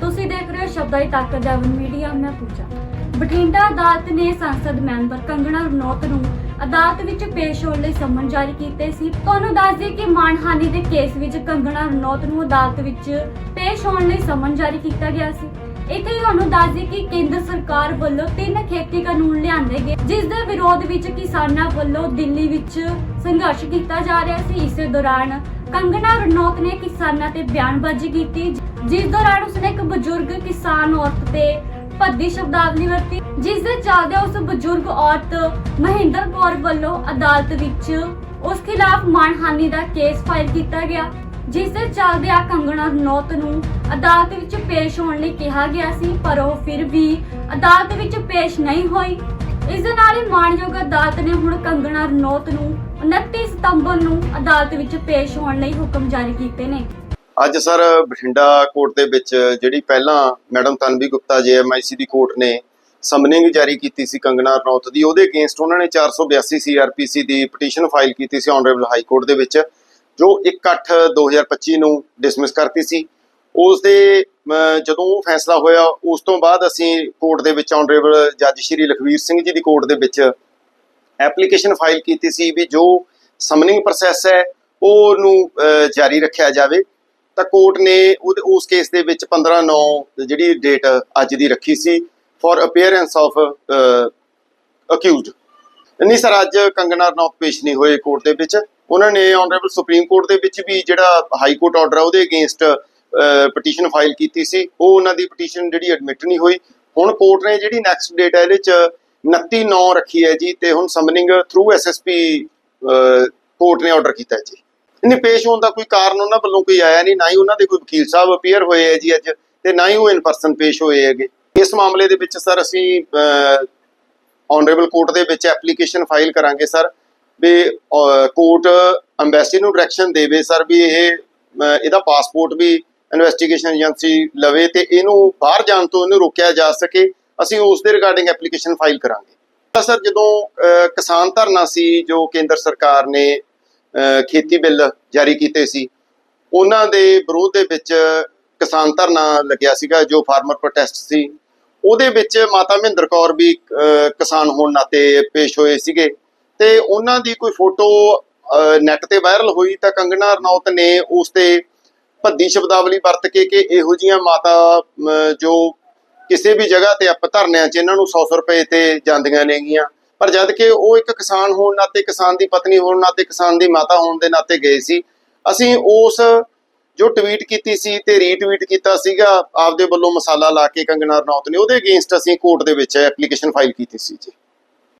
ਤੁਸੀਂ ਦੇਖ ਰਹੇ ਹੋ ਸ਼ਬਦਾਂ ਦੀ ਤਾਕਤ ਜੈਵਨ ਮੀਡੀਆ, ਮੈਂ ਪੁੱਛਾ ਬਠਿੰਡਾ ਅਦਾਲਤ ਨੇ ਸੰਸਦ ਮੈਂਬਰ ਕੰਗਣਾ ਰਣੌਤ ਨੂੰ ਅਦਾਲਤ ਵਿੱਚ ਪੇਸ਼ ਹੋਣ ਲਈ ਸੰਮਨ ਜਾਰੀ ਕੀਤੇ ਸੀ। ਤੁਹਾਨੂੰ ਦੱਸ ਦਈਏ ਕਿ ਮਾਨਹਾਨੀ ਦੇ ਕੇਸ ਵਿੱਚ ਕੰਗਣਾ ਰਣੌਤ ਨੂੰ ਅਦਾਲਤ ਵਿੱਚ ਪੇਸ਼ ਹੋਣ ਲਈ ਸੰਮਨ ਜਾਰੀ ਕੀਤਾ ਗਿਆ ਸੀ। ਇੱਥੇ ਤੁਹਾਨੂੰ ਦੱਸ ਦਈਏ ਕਿ ਕੇਂਦਰ ਸਰਕਾਰ ਵੱਲੋਂ ਤਿੰਨ ਖੇਤੀ ਕਾਨੂੰਨ ਲਿਆਂਦੇ ਗਏ, ਜਿਸ ਦੇ ਵਿਰੋਧ ਵਿੱਚ ਕਿਸਾਨਾਂ ਵੱਲੋਂ ਦਿੱਲੀ ਵਿੱਚ ਸੰਘਰਸ਼ ਕੀਤਾ ਜਾ ਰਿਹਾ ਸੀ। ਇਸੇ ਦੌਰਾਨ ਕੰਗਣਾ ਰਣੌਤ ਨੇ ਕਿਸਾਨਾਂ ਤੇ ਬਿਆਨਬਾਜ਼ੀ ਕੀਤੀ ਜਿਸ ਦੌਰਾਨ ਉਸਨੇ ਇੱਕ ਬਜ਼ੁਰਗ ਕਿਸਾਨ ਔਰਤ ਤੇ ਭੱਦੀ ਸ਼ਬਦਾਵਲੀ ਵਰਤੀ ਜਿਸ ਦੇ ਚੱਲਦੇ ਉਸ ਬਜ਼ੁਰਗ ਔਰਤ ਮਹਿੰਦਰ ਕੌਰ ਵੱਲੋਂ ਅਦਾਲਤ ਵਿੱਚ ਉਸ ਖਿਲਾਫ ਮਾਨਹਾਨੀ ਦਾ ਕੇਸ ਫਾਈਲ ਕੀਤਾ ਗਿਆ ਜਿਸ ਦੇ ਚੱਲਦੇ ਆ ਕੰਗਣਾ ਰਣੌਤ ਨੂੰ ਅਦਾਲਤ ਵਿੱਚ ਪੇਸ਼ ਹੋਣ ਲਈ ਕਿਹਾ ਗਿਆ ਸੀ, ਪਰ ਉਹ ਫਿਰ ਵੀ ਅਦਾਲਤ ਵਿੱਚ ਪੇਸ਼ ਨਹੀਂ ਹੋਈ। ਇਸ ਦੇ ਨਾਲ ਹੀ ਮਾਣਯੋਗ ਅਦਾਲਤ ਨੇ ਹੁਣ ਕੰਗਣਾ ਰਣੌਤ ਨੂੰ 29 ਸਤੰਬਰ ਨੂੰ ਅਦਾਲਤ ਵਿੱਚ ਪੇਸ਼ ਹੋਣ ਲਈ ਹੁਕਮ ਜਾਰੀ ਕੀਤੇ ਨੇ। ਅੱਜ ਸਰ ਬਠਿੰਡਾ ਕੋਰਟ ਦੇ ਵਿੱਚ ਜਿਹੜੀ ਪਹਿਲਾਂ ਮੈਡਮ ਤਨਵੀ ਗੁਪਤਾ ਜੇਐਮਆਈਸੀ ਦੀ ਕੋਰਟ ਨੇ ਸਮਨਿੰਗ ਜਾਰੀ ਕੀਤੀ ਸੀ ਕੰਗਨਾ ਰਣੌਤ ਦੀ, ਉਹਦੇ ਅਗੇਂਸਟ ਉਹਨਾਂ ਨੇ 482 ਸੀਆਰਪੀਸੀ ਦੀ ਪਟੀਸ਼ਨ ਫਾਈਲ ਕੀਤੀ ਸੀ ਆਨਰੇਬਲ ਹਾਈ ਕੋਰਟ ਦੇ ਵਿੱਚ, ਜੋ 1/8/2025 ਨੂੰ ਡਿਸਮਿਸ ਕਰਤੀ ਸੀ। ਉਸ ਦੇ ਜਦੋਂ ਉਹ ਫੈਸਲਾ ਹੋਇਆ, ਉਸ ਤੋਂ ਬਾਅਦ ਅਸੀਂ ਕੋਰਟ ਦੇ ਵਿੱਚ ਆਨਰੇਬਲ ਜੱਜ ਸ਼੍ਰੀ ਲਖਵੀਰ ਸਿੰਘ ਜੀ ਦੀ ਕੋਰਟ ਦੇ ਵਿੱਚ ਐਪਲੀਕੇਸ਼ਨ ਫਾਈਲ ਕੀਤੀ ਸੀ ਵੀ ਜੋ ਸਮਨਿੰਗ ਪ੍ਰੋਸੈਸ ਹੈ ਉਹ ਨੂੰ ਜਾਰੀ ਰੱਖਿਆ ਜਾਵੇ। ਤਾਂ ਕੋਰਟ ਨੇ ਉਹਦੇ ਉਸ ਕੇਸ ਦੇ ਵਿੱਚ 15 9 ਜਿਹੜੀ ਡੇਟ ਅੱਜ ਦੀ ਰੱਖੀ ਸੀ ਫॉर ਅਪੀਅਰੈਂਸ ਆਫ ਅਕਿਊਜ਼ਡ ਨਹੀਂ ਸਰ, ਅੱਜ ਕੰਗਨਾ ਰਣੌਤ ਪੇਸ਼ ਨਹੀਂ ਹੋਏ ਕੋਰਟ ਦੇ ਵਿੱਚ। ਉਹਨਾਂ ਨੇ ਆਨਰੇਬਲ ਸੁਪਰੀਮ ਕੋਰਟ ਦੇ ਵਿੱਚ ਵੀ ਜਿਹੜਾ ਹਾਈ ਕੋਰਟ ਆਰਡਰ ਆ, ਉਹਦੇ ਅਗੇਂਸਟ ਪਟੀਸ਼ਨ ਫਾਈਲ ਕੀਤੀ ਸੀ। ਉਹ ਉਹਨਾਂ ਦੀ ਪਟੀਸ਼ਨ ਜਿਹੜੀ ਐਡਮਿਟ ਨਹੀਂ ਹੋਈ। ਹੁਣ ਕੋਰਟ ਨੇ ਜਿਹੜੀ ਨੈਕਸਟ ਡੇਟ ਹੈ ਇਹਦੇ ਚ 29 9 ਰੱਖੀ ਹੈ ਜੀ, ਤੇ ਹੁਣ ਸਮਨਿੰਗ ਥਰੂ ਐਸਐਸਪੀ ਕੋਰਟ ਨੇ ਆਰਡਰ ਕੀਤਾ ਜੀ। ਇਹਨੇ ਪੇਸ਼ ਹੋਣ ਦਾ ਕੋਈ ਕਾਰਨ ਉਹਨਾਂ ਵੱਲੋਂ ਕੋਈ ਆਇਆ ਨਹੀਂ, ਨਾ ਹੀ ਉਹਨਾਂ ਦੇ ਕੋਈ ਵਕੀਲ ਸਾਹਿਬ ਅਪੀਅਰ ਹੋਏ ਹੈ ਜੀ ਅੱਜ ਤੇ ਨਾ ਹੀ ਉਹ ਇਨ ਪਰਸਨ ਪੇਸ਼ ਹੋਏ ਹੈਗੇ। ਇਸ ਮਾਮਲੇ ਦੇ ਵਿੱਚ ਸਰ ਅਸੀਂ ਆਨਰੇਬਲ ਕੋਰਟ ਦੇ ਵਿੱਚ ਐਪਲੀਕੇਸ਼ਨ ਫਾਈਲ ਕਰਾਂਗੇ ਸਰ, ਵੀ ਕੋਰਟ ਐਮਬੈਸੀ ਨੂੰ ਡਾਇਰੈਕਸ਼ਨ ਦੇਵੇ ਸਰ ਵੀ ਇਹ ਇਹਦਾ ਪਾਸਪੋਰਟ ਵੀ ਇਨਵੈਸਟੀਗੇਸ਼ਨ ਏਜੰਸੀ ਲਵੇ ਤੇ ਇਹਨੂੰ ਬਾਹਰ ਜਾਣ ਤੋਂ ਇਹਨੂੰ ਰੋਕਿਆ ਜਾ ਸਕੇ, ਅਸੀਂ ਉਸ ਦੇ ਰਿਗਾਰਡਿੰਗ ਐਪਲੀਕੇਸ਼ਨ ਫਾਈਲ ਕਰਾਂਗੇ। ਤਾਂ ਸਰ ਜਦੋਂ ਕਿਸਾਨ ਧਰਨਾ ਸੀ ਜੋ ਕੇਂਦਰ ਸਰਕਾਰ ਨੇ ਖੇਤੀ ਬਿੱਲ ਜਾਰੀ ਕੀਤੇ ਸੀ। ਉਹਨਾਂ ਦੇ ਵਿਰੋਧ ਦੇ ਵਿੱਚ ਕਿਸਾਨ ਧਰਨਾ ਲੱਗਿਆ ਸੀਗਾ, ਜੋ ਫਾਰਮਰ ਪ੍ਰੋਟੈਸਟ ਸੀ। ਉਹਦੇ ਵਿੱਚ ਮਾਤਾ ਮਹਿੰਦਰ ਕੌਰ ਵੀ ਕਿਸਾਨ ਹੋਣ ਨਾਤੇ ਪੇਸ਼ ਹੋਏ ਸੀਗੇ। ਤੇ ਉਹਨਾਂ ਦੀ ਕੋਈ ਫੋਟੋ ਨੈਟ ਤੇ ਵਾਇਰਲ ਹੋਈ ਤਾਂ ਕੰਗਨਾ ਰਣੌਤ ਨੇ ਉਸ ਤੇ ਭੱਦੀ ਸ਼ਬਦਾਵਲੀ ਵਰਤ ਕੇ ਕਿ ਇਹੋ ਜੀਆਂ ਮਾਤਾ ਜੋ ਕਿਸੇ ਵੀ ਜਗ੍ਹਾ ਤੇ ਆਪਾਂ ਧਰਨਿਆਂ 'ਚ ਇਹਨਾਂ ਨੂੰ 100 ਰੁਪਏ ਤੇ ਜਾਂਦੀਆਂ ਨੇਗੀਆਂ। ਪਰ ਜਦ ਕਿ ਉਹ ਇੱਕ ਕਿਸਾਨ ਹੋਣ ਨਾਤੇ, ਕਿਸਾਨ ਦੀ ਪਤਨੀ ਹੋਣ ਨਾਤੇ, ਕਿਸਾਨ ਦੀ ਮਾਤਾ ਹੋਣ ਦੇ ਨਾਤੇ ਗਏ ਸੀ। ਅਸੀਂ ਉਸ ਜੋ ਟਵੀਟ ਕੀਤੀ ਸੀ ਤੇ ਰੀਟਵੀਟ ਕੀਤਾ ਸੀਗਾ, ਆਪਦੇ ਵੱਲੋਂ ਮਸਾਲਾ ਲਾ ਕੇ ਕੰਗਨਾ ਰਣੌਤ ਨੇ, ਉਹਦੇ ਅਗੇਂਸਟ ਅਸੀਂ ਕੋਰਟ ਦੇ ਵਿੱਚ ਐਪਲੀਕੇਸ਼ਨ ਫਾਈਲ ਕੀਤੀ ਸੀ ਜੀ।